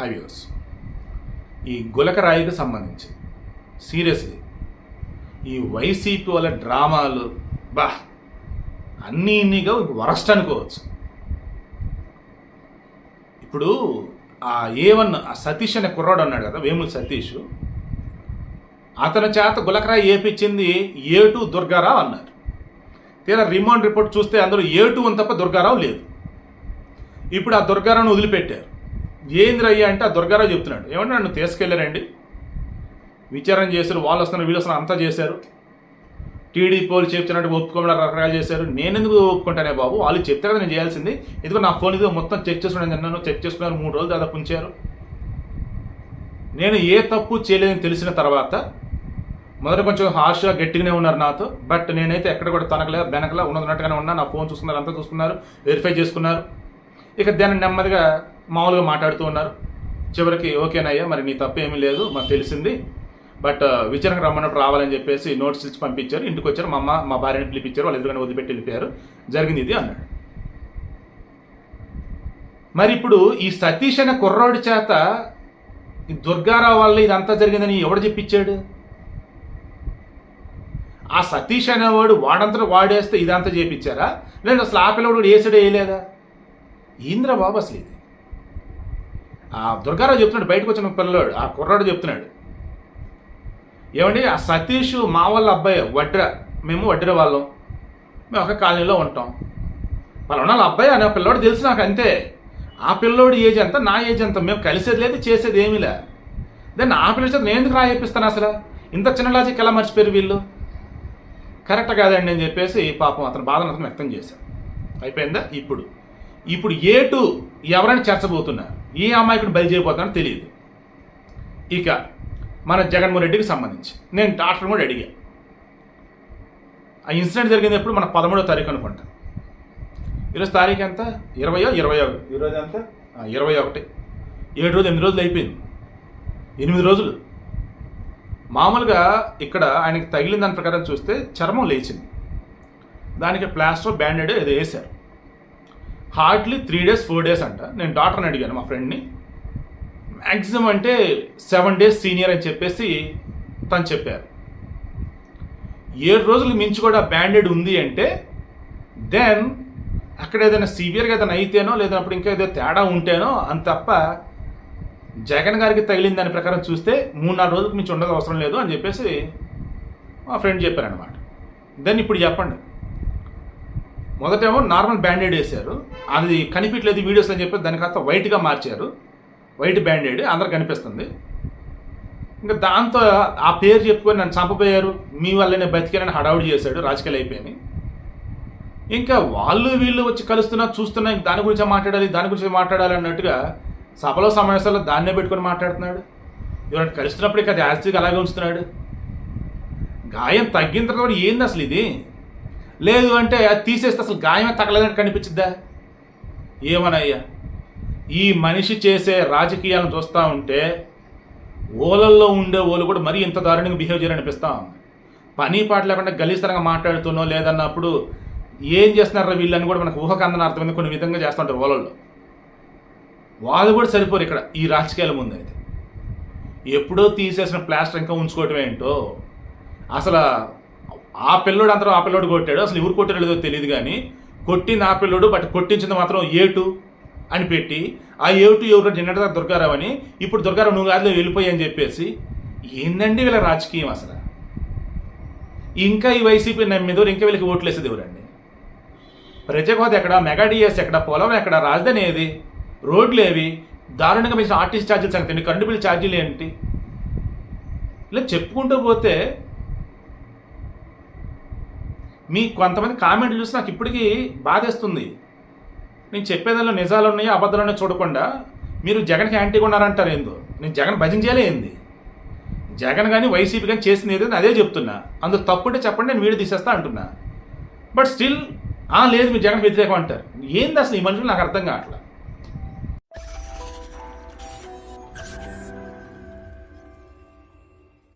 హైవ్యూస్ ఈ గులకరాయికి సంబంధించి. సీరియస్లీ. ఈ వైసీపీ వాళ్ళ డ్రామాలు బా అన్నీ ఇన్నిగా వరస్ట్ అనుకోవచ్చు. ఇప్పుడు ఆ ఏవన్ ఆ సతీష్ అనే కుర్రాడు అన్నాడు కదా వేముల సతీష్. అతని చేత గులకరాయి ఏపించింది ఏటు దుర్గారావు అన్నారు. తీరా రిమాండ్ రిపోర్ట్ చూస్తే అందులో ఏటు అని తప్ప దుర్గారావు లేదు. ఇప్పుడు ఆ దుర్గారావును వదిలిపెట్టారు. ఏంద్రయ్య అంటే ఆ దుర్గారావు చెప్తున్నాడు. ఏమంటే నన్ను తీసుకెళ్ళారండి విచారణ చేశారు వాళ్ళు వస్తున్నారు వీళ్ళు వస్తున్నారు అంతా చేశారు. టీడీపీ వాళ్ళు చెప్తున్నట్టు ఒప్పుకోవడం రకరకాలు చేశారు. నేను ఎందుకు ఒప్పుకుంటానే బాబు? వాళ్ళు చెప్తే కదా నేను చేయాల్సింది. ఎందుకు నా ఫోన్ ఇది మొత్తం చెక్ చేసుకున్నాను నన్ను చెక్ చేసుకున్నారు మూడు రోజులు దాదాపు ఉంచారు. నేను ఏ తప్పు చేయలేదని తెలిసిన తర్వాత మొదట కొంచెం హార్ష్గా గట్టిగానే ఉన్నారు నాతో. బట్ నేనైతే ఎక్కడ కూడా తనకలే వెనకలా ఉన్నట్టుగానే ఉన్నా. నా ఫోన్ చూసుకున్నారు అంతా చూసుకున్నారు వెరిఫై చేసుకున్నారు. ఇక దాన్ని నెమ్మదిగా మామూలుగా మాట్లాడుతూ ఉన్నారు. చివరికి ఓకేనయ్యా మరి నీ తప్పు లేదు మాకు తెలిసింది. బట్ విచారణకు రమ్మన్నప్పుడు రావాలని చెప్పేసి నోట్స్ ఇచ్చి పంపించారు. ఇంటికి వచ్చారు మా అమ్మ మా భార్యని పిలిపించారు వాళ్ళు ఎదురుగానే వదిలిపెట్టి వెళ్ళిపోయారు. జరిగింది ఇది అన్నాడు. మరి ఇప్పుడు ఈ సతీష్ అనే కుర్రాడి చేత ఈ దుర్గారావు వల్ల ఇదంతా జరిగిందని ఎవడు చెప్పించాడు? ఆ సతీష్ అనేవాడు వాడంతా వాడేస్తే ఇదంతా చేపించారా? లేదు అసలు ఆ పిల్లవాడు కూడా వేయలేదా? ఇంద్ర బాబు అసలు ఇది? ఆ దుర్గారావు చెప్తున్నాడు బయటకు వచ్చిన పిల్లవాడు ఆ కుర్రాడు చెప్తున్నాడు. ఏమండి ఆ సతీష్ మా వాళ్ళ అబ్బాయి వడ్ర మేము వడ్ర వాళ్ళం. మేము ఒక కాలనీలో ఉంటాం. పలానా వాళ్ళ అబ్బాయి అనే పిల్లోడు తెలుసు నాకు అంతే. ఆ పిల్లోడు ఏజ్ ఎంత నా ఏజ్ ఎంత మేము కలిసేది లేదు చేసేది ఏమీలే దాన్ని ఆ పిల్లల చేత నేను ఎందుకు రాయిపిస్తాను అసలు? ఇంత చిన్న లాజిక్ ఎలా మర్చిపోయారు వీళ్ళు? కరెక్ట్ కాదండి అని చెప్పేసి పాపం అతను బాధను అతను వ్యక్తం చేశాను అయిపోయిందా? ఇప్పుడు. ఇప్పుడు ఏ టు ఎవరైనా చేర్చబోతున్నారు? ఏ అమ్మాయికి బయలు చేయబోతున్నారో తెలియదు. ఇక మన జగన్మోహన్ రెడ్డికి సంబంధించి నేను డాక్టర్ కూడా అడిగా. ఆ ఇన్సిడెంట్ జరిగింది ఎప్పుడు మన పదమూడో తారీఖు అనుకుంటా. ఈరోజు తారీఖు ఎంత? ఇరవయో? ఇరవై ఒకటి ఈరోజు ఎంత? ఇరవై ఒకటి. ఏడు రోజులు ఎనిమిది రోజులు అయిపోయింది. ఎనిమిది రోజులు. మామూలుగా ఇక్కడ ఆయనకి తగిలిన దాని ప్రకారం చూస్తే చర్మం లేచింది. దానికి ప్లాస్టర్ బ్యాండెడ్ ఏదో వేశారు. Hardly three days four days అంట. నేను డాక్టర్ని అడిగాను మా ఫ్రెండ్ని మ్యాక్సిమం అంటే సెవెన్ డేస్ సీనియర్ అని చెప్పేసి తను చెప్పారు. ఏడు రోజులు మించి కూడా బ్యాండెడ్ ఉంది అంటే దెన్ అక్కడ ఏదైనా సివియర్గా ఏదైనా అయితేనో లేదా అప్పుడు ఇంకా ఏదో తేడా ఉంటేనో అంత తప్ప జగన్ గారికి తగిలింది దాని ప్రకారం చూస్తే మూడు నాలుగు రోజులకు మించి ఉండదు అవసరం లేదు అని చెప్పేసి మా ఫ్రెండ్ చెప్పారనమాట దెన్ ఇప్పుడు చెప్పండి. మొదటేమో నార్మల్ బ్యాండేడ్ వేశారు. అది కనిపించలేదు వీడియోస్ అని చెప్పి దాని కాస్త వైట్గా మార్చారు. వైట్ బ్యాండేడ్ అందరు కనిపిస్తుంది. ఇంకా దాంతో ఆ పేరు చెప్పుకొని నన్ను చంపపోయారు మీ వల్లనే బతికేనని హడావుడి చేశాడు రాజకీయాలు అయిపోయాయి ఇంకా వాళ్ళు వీళ్ళు వచ్చి కలుస్తున్నా చూస్తున్నా ఇంక దాని గురించే మాట్లాడాలి దాని గురించి మాట్లాడాలి అన్నట్టుగా సభలో సమావేశాల్లో దాన్నే పెట్టుకొని మాట్లాడుతున్నాడు. ఎవరైనా కలుస్తున్నప్పుడు ఇక అది యాజిటీగా అలాగే ఉంచుతున్నాడు. గాయం తగ్గిన తర్వాత కూడా ఏంది అసలు ఇది? లేదు అంటే అది తీసేస్తే అసలు గాయమే తగలేదని కనిపించిద్దా? ఏమనయ్యా ఈ మనిషి చేసే రాజకీయాలను చూస్తూ ఉంటే ఓలల్లో ఉండే ఓలు కూడా మరీ ఇంత దారుణంగా బిహేవ్ చేయాలనిపిస్తా ఉంది. పని పాట లేకుండా గలీస్తరంగా మాట్లాడుతున్నో లేదన్నప్పుడు ఏం చేస్తున్నారా వీళ్ళని కూడా మనకు ఊహకు అందని అర్థమైంది కొన్ని విధంగా చేస్తుంటారు ఓలల్లో. వాళ్ళు కూడా సరిపోరు ఇక్కడ ఈ రాజకీయాల ముందు అయితే. ఎప్పుడో తీసేసిన ప్లాస్టర్ ఇంకా ఉంచుకోవటం ఏంటో? అసలు ఆ పిల్లోడు అంతా ఆ పిల్లోడు కొట్టాడు. అసలు ఎవరు కొట్టాడు లేదో తెలియదు కానీ కొట్టింది ఆ పిల్లోడు బట్ కొట్టించింది మాత్రం ఏటు అని పెట్టి ఆ ఏటు ఎవరు నిన్నటిదా దుర్గారావు అని ఇప్పుడు దుర్గారావు నువ్వు కాదులే వెళ్ళిపోయి అని చెప్పేసి ఏందండి వీళ్ళ రాజకీయం అసలు? ఇంకా ఈ వైసీపీ నమ్మేదో ఇంకా వీళ్ళకి ఓట్లు వేసేది ఎవరండి? ప్రజాకోత ఎక్కడ మెగాడిఎస్ ఎక్కడ పొలం ఎక్కడ రాజధాని ఏది? రోడ్లు ఏవి? దారుణంగా మించిన ఆర్టీసీ ఛార్జీలు సంగతి కరెంటు బిల్ ఛార్జీలు ఏంటి? ఇలా చెప్పుకుంటూ పోతే మీ కొంతమంది కామెంట్లు చూసి నాకు ఇప్పటికీ బాధేస్తుంది. నేను చెప్పేదానిలో నిజాలు ఉన్నాయో అబద్ధాలు ఉన్నాయో చూడకుండా మీరు జగన్కి యాంటీగా ఉన్నారంటారు ఏందో. నేను జగన్ భజించేలే ఏంది? జగన్ కానీ వైసీపీ కానీ చేసింది ఏదో అదే చెప్తున్నా. అందులో తప్పుంటే చెప్పండి నేను వీడియో తీసేస్తా అంటున్నా. బట్ స్టిల్ లేదు మీరు జగన్ వ్యతిరేకం అంటారు. ఏంది అసలు ఈ మనుషులు నాకు అర్థం కావట్లేదు